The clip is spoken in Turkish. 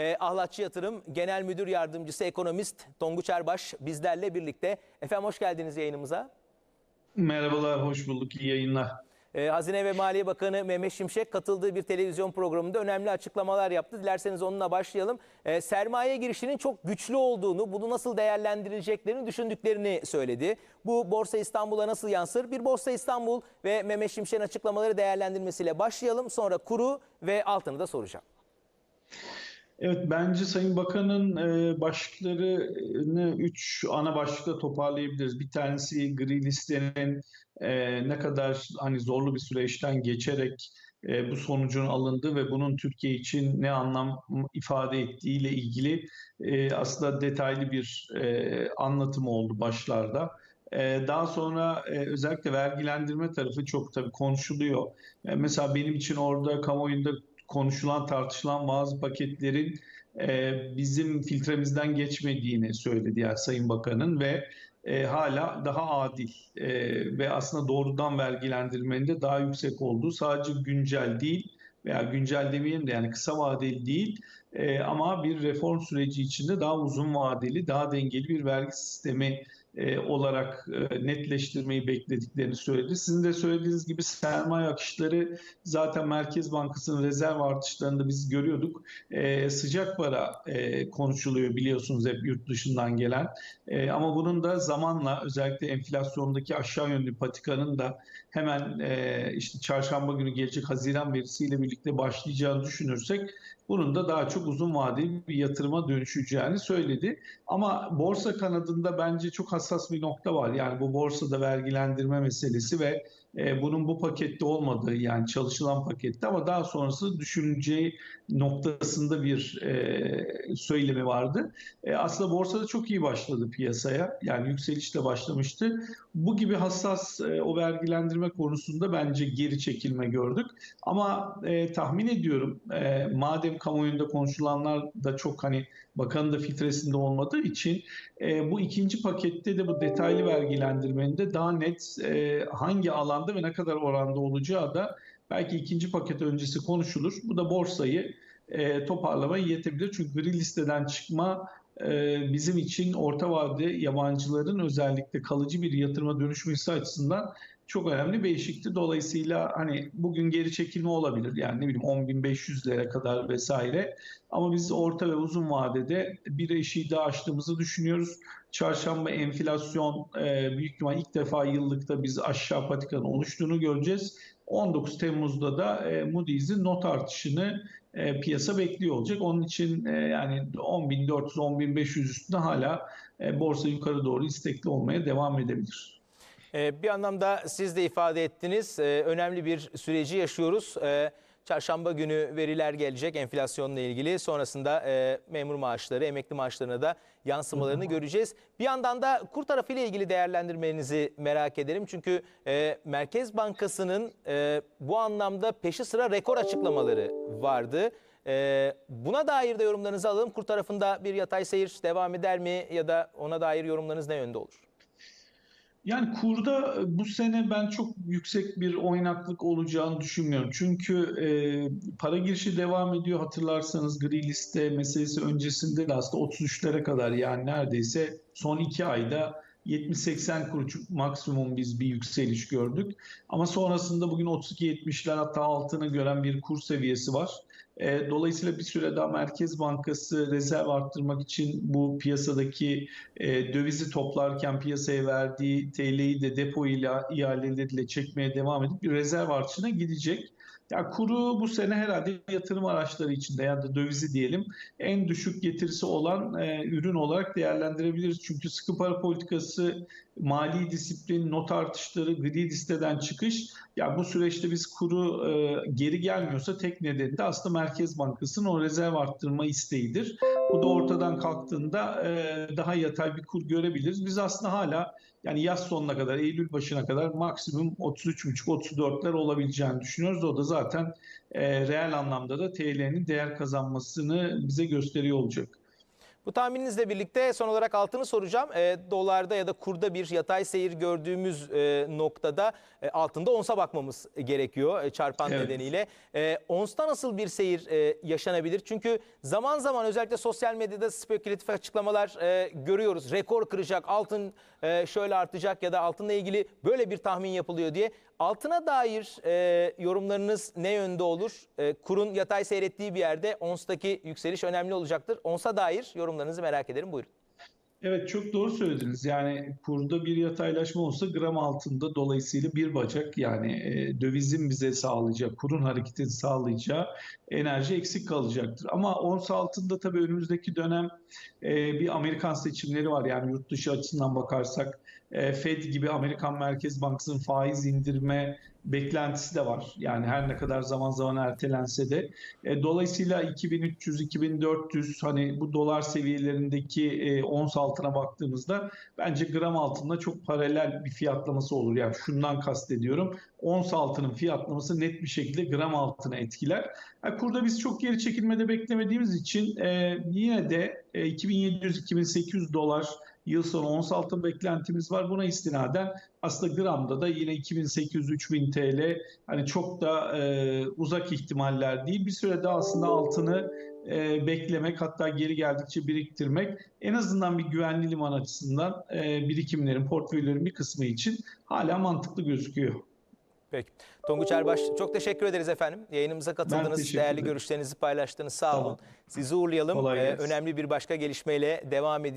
E, Ahlatçı Yatırım Genel Müdür Yardımcısı Ekonomist Tonguç Erbaş bizlerle birlikte. Efendim hoş geldiniz yayınımıza. Merhabalar, hoş bulduk. İyi yayınlar. E, Hazine ve Maliye Bakanı Mehmet Şimşek katıldığı bir televizyon programında önemli açıklamalar yaptı. Dilerseniz onunla başlayalım. E, sermaye girişinin çok güçlü olduğunu, bunu nasıl değerlendireceklerini düşündüklerini söyledi. Bu Borsa İstanbul'a nasıl yansır? Bir Borsa İstanbul ve Mehmet Şimşek'in açıklamaları değerlendirmesiyle başlayalım. Sonra kuru ve altını da soracağım. Evet, bence Sayın Bakan'ın e, başlıklarını üç ana başlıkta toparlayabiliriz. Bir tanesi gri listenin e, ne kadar hani zorlu bir süreçten geçerek e, bu sonucun alındığı ve bunun Türkiye için ne anlam ifade ettiğiyle ilgili e, aslında detaylı bir anlatım oldu başlarda. Daha sonra özellikle vergilendirme tarafı çok tabii konuşuluyor. Mesela benim için orada kamuoyunda konuşulan, tartışılan bazı paketlerin e, bizim filtremizden geçmediğini söyledi yani Sayın Bakan'ın ve e, hala daha adil e, ve aslında doğrudan vergilendirmenin de daha yüksek olduğu sadece güncel değil veya güncel demeyelim de yani kısa vadeli değil e, ama bir reform süreci içinde daha uzun vadeli, daha dengeli bir vergi sistemi e, olarak e, netleştirmeyi beklediklerini söyledi. Sizin de söylediğiniz gibi sermaye akışları zaten Merkez Bankası'nın rezerv artışlarında biz görüyorduk. E, sıcak para konuşuluyor biliyorsunuz hep yurt dışından gelen. Ama bunun da zamanla özellikle enflasyondaki aşağı yönlü patikanın da hemen işte çarşamba günü gelecek Haziran verisiyle birlikte başlayacağını düşünürsek bunun da daha çok uzun vadeli bir yatırıma dönüşeceğini söyledi. Ama borsa kanadında bence çok hassas bir nokta var. Yani bu borsada vergilendirme meselesi ve e, bunun bu pakette olmadığı yani çalışılan pakette ama daha sonrası düşünüleceği noktasında bir e, söylemi vardı. E, aslında borsada çok iyi başladı piyasaya. Yani yükselişle başlamıştı. Bu gibi hassas e, o vergilendirme konusunda bence geri çekilme gördük. Ama e, tahmin ediyorum e, madem kamuoyunda konuşulanlar da çok hani bakanın da filtresinde olmadığı için e, bu ikinci pakette de bu detaylı vergilendirmenin daha net e, hangi alanda ve ne kadar oranda olacağı da belki ikinci paket öncesi konuşulur. Bu da borsayı e, toparlamaya yetebilir. Çünkü gri listeden çıkma e, bizim için orta vade yabancıların özellikle kalıcı bir yatırıma dönüşmesi açısından çok önemli bir eşikti. Dolayısıyla hani bugün geri çekilme olabilir. Yani ne bileyim 10.500'lere kadar vesaire. Ama biz orta ve uzun vadede bir eşiği daha aştığımızı düşünüyoruz. Çarşamba enflasyon e, büyük ihtimal ilk defa yıllıkta biz aşağı patikanın oluştuğunu göreceğiz. 19 Temmuz'da da e, Moody's'in not artışını e, piyasa bekliyor olacak. Onun için yani 10.400-10.500 üstünde hala borsa yukarı doğru istekli olmaya devam edebilir. Ee, Bir anlamda siz de ifade ettiniz. Ee, Önemli bir süreci yaşıyoruz. Ee, Çarşamba günü veriler gelecek enflasyonla ilgili. Sonrasında e, memur maaşları, emekli maaşlarına da yansımalarını göreceğiz. Bir yandan da kur tarafıyla ilgili değerlendirmenizi merak ederim. Çünkü e, Merkez Bankası'nın e, bu anlamda peşi sıra rekor açıklamaları vardı. E, Buna dair de yorumlarınızı alalım. Kur tarafında bir yatay seyir devam eder mi ya da ona dair yorumlarınız ne yönde olur? Yani kurda bu sene ben çok yüksek bir oynaklık olacağını düşünmüyorum. Çünkü e, para girişi devam ediyor. Hatırlarsanız gri liste meselesi öncesinde de aslında 33'lere kadar yani neredeyse son iki ayda 70-80 kuruş maksimum biz bir yükseliş gördük. Ama sonrasında bugün 32-70'ler hatta altını gören bir kur seviyesi var. E, Dolayısıyla bir süre daha Merkez Bankası rezerv arttırmak için bu piyasadaki e, dövizi toplarken piyasaya verdiği TL'yi de depo ile ihaleleriyle çekmeye devam edip bir rezerv artışına gidecek. Ya kuru bu sene herhalde yatırım araçları içinde ya dövizi diyelim en düşük getirisi olan e, ürün olarak değerlendirebiliriz. Çünkü sıkı para politikası, mali disiplin, not artışları, gri listeden çıkış ya bu süreçte biz kuru e, geri gelmiyorsa tek nedeni de aslında Merkez Bankası'nın o rezerv arttırma isteğidir. Bu da ortadan kalktığında e, daha yatay bir kur görebiliriz. Biz aslında hala yani yaz sonuna kadar, Eylül başına kadar maksimum 33,5-34'ler olabileceğini düşünüyoruz. O da zaten e, reel anlamda da TL'nin değer kazanmasını bize gösteriyor olacak. Bu tahmininizle birlikte son olarak altını soracağım. E, dolarda ya da kurda bir yatay seyir gördüğümüz e, noktada e, altında onsa bakmamız gerekiyor e, çarpan Evet. nedeniyle. E, onsta nasıl bir seyir e, yaşanabilir? Çünkü zaman zaman özellikle sosyal medyada spekülatif açıklamalar e, görüyoruz. Rekor kıracak, altın e, şöyle artacak ya da altınla ilgili böyle bir tahmin yapılıyor diye. Altına dair e, yorumlarınız ne yönde olur? E, kurun yatay seyrettiği bir yerde onstaki yükseliş önemli olacaktır. Onsa dair yorumlarınızı merak ederim. Buyurun. Evet çok doğru söylediniz. Yani kurda bir yataylaşma olsa gram altında dolayısıyla bir bacak yani e, dövizin bize sağlayacağı, kurun hareketini sağlayacağı enerji eksik kalacaktır. Ama ons altında tabii önümüzdeki dönem e, bir Amerikan seçimleri var. Yani yurt dışı açısından bakarsak e, Fed gibi Amerikan Merkez Bankası'nın faiz indirme beklentisi de var. Yani her ne kadar zaman zaman ertelense de. E, dolayısıyla 2300-2400 hani bu dolar seviyelerindeki e, ons altına baktığımızda bence gram altında çok paralel bir fiyatlaması olur. Yani şundan kastediyorum. Ons altının fiyatlaması net bir şekilde gram altına etkiler. Yani kurda biz çok geri çekilmede beklemediğimiz için e, yine de e, 2700-2800 dolar yıl sonu ons altın beklentimiz var. Buna istinaden aslında gramda da yine 2800-3000 TL hani çok da e, uzak ihtimaller değil. Bir sürede aslında altını e, beklemek hatta geri geldikçe biriktirmek en azından bir güvenli liman açısından e, birikimlerin, portföylerin bir kısmı için hala mantıklı gözüküyor. Peki. Tonguç Erbaş çok teşekkür ederiz efendim. Yayınımıza katıldınız. Değerli görüşlerinizi paylaştınız. Sağ Tamam. olun. Sizi uğurlayalım. Ee, önemli bir başka gelişmeyle devam ediyoruz.